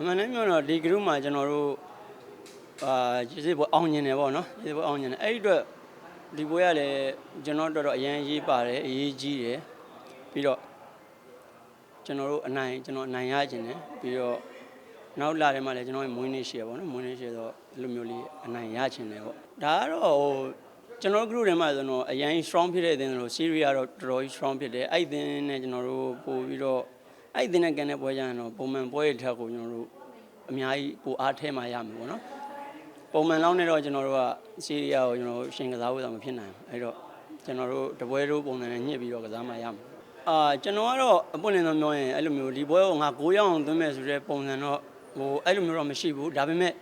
အမှန်တမ်းပြောတော့ဒီ group မှာကျွန်တော်တို့အာကျေးဇူးပေါ်အောင်မြင်တယ်ပေါ့နော်ကျေးဇူးပေါ်အောင်မြင်တယ်အဲ့ဒီအတွက်ဒီပွဲကလည်းကျွန်တော်တို့တော်တော်အရင်ရေးပါတယ်အရေးကြီးတယ်ပြီးတော့ကျွန်တော်တို့အနိုင်ကျွန်တော်အနိုင်ရခြင်းတယ်ပြီးတော့နောက်လာတယ်မှာလည်းကျွန်တော်မွေးနေ့ရှိရပေါ့နော်မွေးနေ့ရှိတော့အဲ့လိုမျိုးလေးအနိုင်ရခြင်းတယ်ပေါ့ဒါကတော့ဟိုကျွန်တော်တို့ group ထဲမှာဆိုတော့အရင် strong ဖြစ်တဲ့အသင်းဆိုလို့ series ကတော့တော်တော်ကြီး strong ဖြစ်တယ်အဲ့ဒီအသင်းနဲ့ကျွန်တော်တို့ပို့ပြီးတော့ အဲ့ဒီအသင်းနဲ့ကန်တဲ့ပွဲကြရင်တော့ပုံမှန်ပွဲတွေထက်ကိုကျွန်တော်တို့အများကြီးပိုအားထဲမှာရမှာပေါ့နော်ပုံမှန်လောက်နဲ့တော့ကျွန်တော်တို့ကစီးရီးယားကိုကျွန်တော်တို့ရှင်ကစားဖို့တော့မဖြစ်နိုင်ဘူးအဲ့တော့ကျွန်တော်တို့တပွဲတို့ပုံစံနဲ့ညှစ်ပြီးတော့ကစားမှရမှာအာကျွန်တော်ကတော့အပွင့်လင်းဆုံးပြောရင်အဲ့လိုမျိုးဒီပွဲကိုငါ9ရောက်အောင်သွင်းမယ်ဆိုတဲ့ပုံစံတော့ဟိုအဲ့လိုမျိုးတော့မရှိဘူးဒါပေမဲ့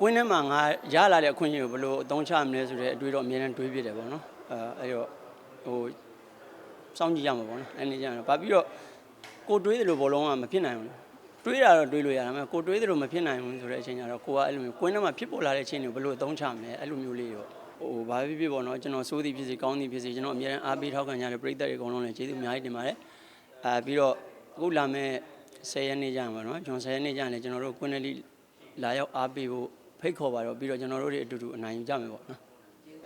ကွင်းထဲမှာငါရလာတဲ့အခွင့်အရေးကိုဘယ်လိုအသုံးချမလဲဆိုတဲ့အတွေ့တော့အများနဲ့တွေးပြတယ်ပေါ့နော်အဲအဲ့တော့ဟိုစောင့်ကြည့်ရမှာပေါ့နော်အဲ့ဒီကြရင်ဘာပြီးတော့ ကိုတွေးတယ်လို့ဘောလုံးကမဖြစ်နိုင်ဘူးတွေးတာတော့တွေးလို့ရတာမယ်ကိုတွေးသလိုမဖြစ်နိုင်ဘူးဆိုတဲ့အချိန်ကျတော့ကိုကအဲ့လိုမျိုးကွင်းထဲမှာဖြစ်ပေါ်လာတဲ့အချိန်တွေကိုဘယ်လိုအသုံးချမလဲအဲ့လိုမျိုးလေးရောဟိုဘာဖြစ်ဖြစ်ပေါ့နော်ကျွန်တော်စိုးသည်ဖြစ်စီကောင်းသည်ဖြစ်စီကျွန်တော်အများအားပေးထောက်ခံကြတဲ့ပရိသတ်တွေအကုန်လုံးလည်းကျေးဇူးအများကြီးတင်ပါတယ်အာပြီးတော့အခုလာမဲ့10ရက်နေ့ကျရင်ပေါ့နော်ကျွန်တော်10ရက်နေ့ကျရင်လည်းကျွန်တော်တို့ကွင်းထဲလိလာရောက်အားပေးဖို့ဖိတ်ခေါ်ပါတော့ပြီးတော့ကျွန်တော်တို့တွေအတူတူအနိုင်ယူကြမယ်ပေါ့နော်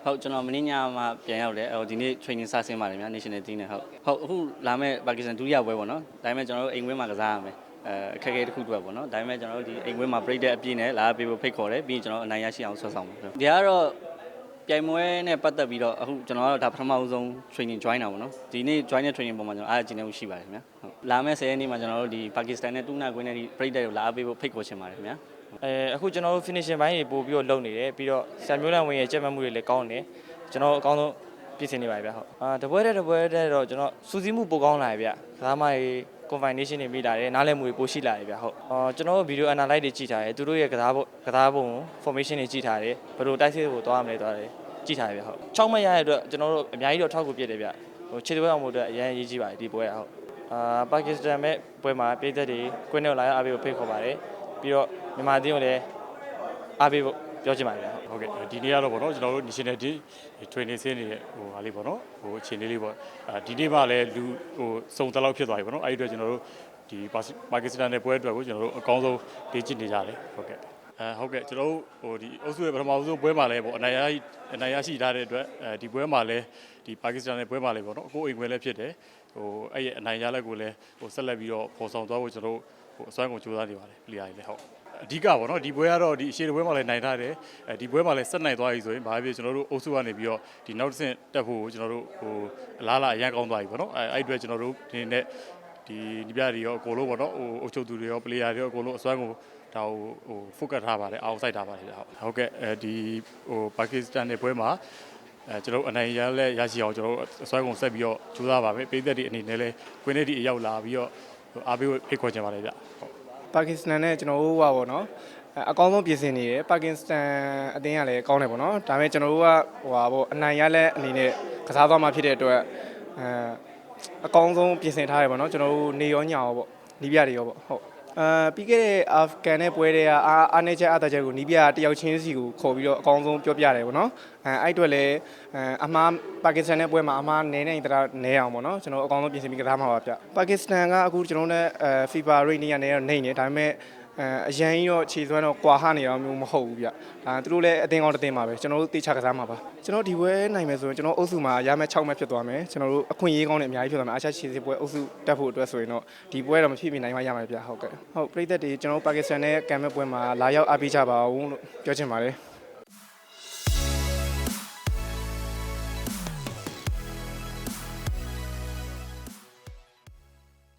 ဟုတ်ကျွန်တော်မင်းညမှာပြန်ရောက်တယ်ဟိုဒီနေ့ training စဆင်းပါတယ်ဗျာ national team နဲ့ဟုတ်ဟုတ်အခုလာမဲ့ပါကစ္စတန်ဒုတိယပွဲပေါ့နော်ဒါပေမဲ့ကျွန်တော်တို့အိမ်ဝင်းမှာကစားရမယ်အဲအခက်အခဲတစ်ခုတည်းပေါ့နော်ဒါပေမဲ့ကျွန်တော်တို့ဒီအိမ်ဝင်းမှာ break တဲ့အပြည့်နဲ့လာပေးဖို့ဖိတ်ခေါ်တယ်ပြီးရင်ကျွန်တော်အနိုင်ရရှိအောင်ဆွဲဆောင်ပါဒီကတော့ ပြိုင်ပွဲနဲ့ပတ်သက်ပြီးတော့အခုကျွန်တော်ကတော့ဒါပထမဦးဆုံး training join တာပေါ့နော်ဒီနေ့ join တဲ့ training ပုံမှာကျွန်တော်အားကျင်းနေမှုရှိပါတယ်ခင်ဗျာဟုတ်လာမဲ့10ရက်နေ့မှာကျွန်တော်တို့ဒီပါကစ္စတန်နဲ့တူနာကွင်းနဲ့ဒီ break တဲ့ကိုလာပေးဖို့ဖိတ်ခေါ်ချင်ပါတယ်ခင်ဗျာအဲအခုကျွန်တော်တို့ finishing ဘိုင်းတွေပို့ပြီးတော့လုပ်နေတယ်ပြီးတော့ဆရာမျိုးလန်ဝင်ရဲ့ကြက်မှတ်မှုတွေလည်းကောင်းတယ်ကျွန်တော်အကောင်းဆုံး ပြင်ဆင်နေပါပြီဗျဟုတ်အာတပွဲတဲ့တပွဲတဲ့တော့ကျွန်တော်စူးစီးမှုပိုကောင်းလာပြီဗျကစားမတွေ combination တွေမိလာတယ်နားလည်မှုတွေပိုရှိလာတယ်ဗျဟုတ်အာကျွန်တော်တို့ video analyze တွေကြည့်ထားတယ်သူတို့ရဲ့ကစားဖို့ကစားပုံ formation တွေကြည့်ထားတယ်ဘယ်လိုတိုက်စစ်ဖို့သွားရမလဲသွားတယ်ကြည့်ထားတယ်ဗျဟုတ်6မှတ်ရတဲ့အတွက်ကျွန်တော်တို့အများကြီးတော့ထောက်ကူပြစ်တယ်ဗျဟိုခြေသွဲအောင်ဖို့အတွက်အရင်အရေးကြီးပါတယ်ဒီပွဲကဟုတ်အာပါကစ္စတန်မဲ့ပွဲမှာပြည်သက်တွေကွင်းနဲ့လာရအားပေးဖို့ဖိတ်ခေါ်ပါတယ်ပြီးတော့မြန်မာတင်းကိုလည်းအားပေးဖို့ ပြောချင်ပါတယ်ဟုတ်ဟုတ်ကဲ့ဒီနေ့ကတော့ဗောနော်ကျွန်တော်တို့ national day training ဆင်းနေတဲ့ဟိုဟာလေးဗောနော်ဟိုအခြေအနေလေးဗောအာဒီနေ့မှလည်းလူဟိုစုံတက်လောက်ဖြစ်သွားပြီဗောနော်အဲ့ဒီအတွက်ကျွန်တော်တို့ဒီပါကစ္စတန်နဲ့ပွဲအတွက်ကိုကျွန်တော်တို့အကောင်းဆုံးလေ့ကျင့်နေကြတယ်ဟုတ်ကဲ့အဲဟုတ်ကဲ့ကျွန်တော်တို့ဟိုဒီအုပ်စုရဲ့ပထမဆုံးပွဲမှာလည်းဗောအနိုင်ရအနိုင်ရရှိထားတဲ့အတွက်အဲဒီပွဲမှာလည်းဒီပါကစ္စတန်နဲ့ပွဲမှာလည်းဗောနော်အခုအိမ်ခွဲလည်းဖြစ်တယ်ဟိုအဲ့ရဲ့အနိုင်ရလက်ကိုလည်းဟိုဆက်လက်ပြီးတော့ပေါ်ဆောင်သွားဖို့ကျွန်တော်တို့ဟိုအစွမ်းကုန်ကြိုးစားနေပါတယ်ပလီယာတွေလည်းဟုတ် အဓိကပေါ့နော်ဒီပွဲကတော့ဒီအရှိတပွဲမှာလည်းနိုင်ထားတယ်အဲဒီပွဲမှာလည်းဆက်နိုင်သွားပြီဆိုရင်ဘာဖြစ်ကျွန်တော်တို့အုပ်စုကနေပြီးတော့ဒီနောက်တစ်ဆင့်တက်ဖို့ကိုကျွန်တော်တို့ဟိုအလားအလာအရန်ကောင်းသွားပြီပေါ့နော်အဲအဲ့ဒီအတွက်ကျွန်တော်တို့ဒီနေ့ဒီဒီပြတွေရောအကုန်လုံးပေါ့နော်ဟိုအုပ်ချုပ်သူတွေရောပလေယာတွေရောအကုန်လုံးအစွမ်းကိုဒါဟိုဟို focus ထားပါတယ်အောင်စိုက်ထားပါတယ်ဟုတ်ဟုတ်ကဲ့အဲဒီဟိုပါကစ္စတန်ရဲ့ပွဲမှာအဲကျွန်တော်အနိုင်ရလဲရရှိအောင်ကျွန်တော်အစွမ်းကုန်ဆက်ပြီးတော့ကြိုးစားပါမယ်ပြည်သက်တွေအနေနဲ့လဲကွင်းထဲဒီအရောက်လာပြီးတော့အားပေးဖိတ်ခေါ်ချင်ပါတယ်ဗျဟုတ် ပါကစ္စတန်နဲ့ကျွန်တော်တို့ကပေါ့နော်အဲအကောင်းဆုံးပြင်ဆင်နေတယ်ပါကစ္စတန်အသင်းကလည်းကောင်းတယ်ပေါ့နော်ဒါပေမဲ့ကျွန်တော်တို့ကဟိုဟာပေါ့အနိုင်ရလက်အနေနဲ့ကစားသွားမှာဖြစ်တဲ့အတွက်အဲအကောင်းဆုံးပြင်ဆင်ထားတယ်ပေါ့နော်ကျွန်တော်တို့နေရောညရောပေါ့နီးပြတွေရောပေါ့ဟုတ် အာပြီးခဲ့တဲ့အာဖဂန်နဲ့ပွဲတွေကအာအာနေချက်အတာချက်ကိုနီးပြတယောက်ချင်းစီကိုခေါ်ပြီးတော့အကောင်းဆုံးပြောပြတယ်ပေါ့နော်အဲအဲ့အတွက်လည်းအဲအမှားပါကစ္စတန်နဲ့ပွဲမှာအမှားနည်းနေတရာနည်းအောင်ပေါ့နော်ကျွန်တော်အကောင်းဆုံးပြင်ဆင်ပြီးကစားမှာပါဗျပါကစ္စတန်ကအခုကျွန်တော်တို့နဲ့အဲ FIFA rate နေရနေတော့နေနေဒါပေမဲ့ အဲအရန်ကြီးတော့ခြေစွမ်းတော့ကွာဟနေတော့မျိုးမဟုတ်ဘူးဗျအာသူတို့လည်းအတင်းကောင်းတစ်တင်းပါပဲကျွန်တော်တို့တေချကစားမှာပါကျွန်တော်ဒီပွဲနိုင်မယ်ဆိုရင်ကျွန်တော်အုပ်စုမှာရမယ့်6မှတ်ဖြစ်သွားမယ်ကျွန်တော်တို့အခွင့်အရေးကောင်းတွေအများကြီးဖြစ်သွားမယ်အားချခြေစစ်ပွဲအုပ်စုတက်ဖို့အတွက်ဆိုရင်တော့ဒီပွဲတော့မဖြစ်ဖြစ်နိုင်မှရမှာဗျဟုတ်ကဲ့ဟုတ်ပြည်သက်တွေကျွန်တော်တို့ပါကစ္စတန်နဲ့ကံမဲ့ပွဲမှာလာရောက်အားပေးကြပါဦးလို့ပြောချင်ပါတယ်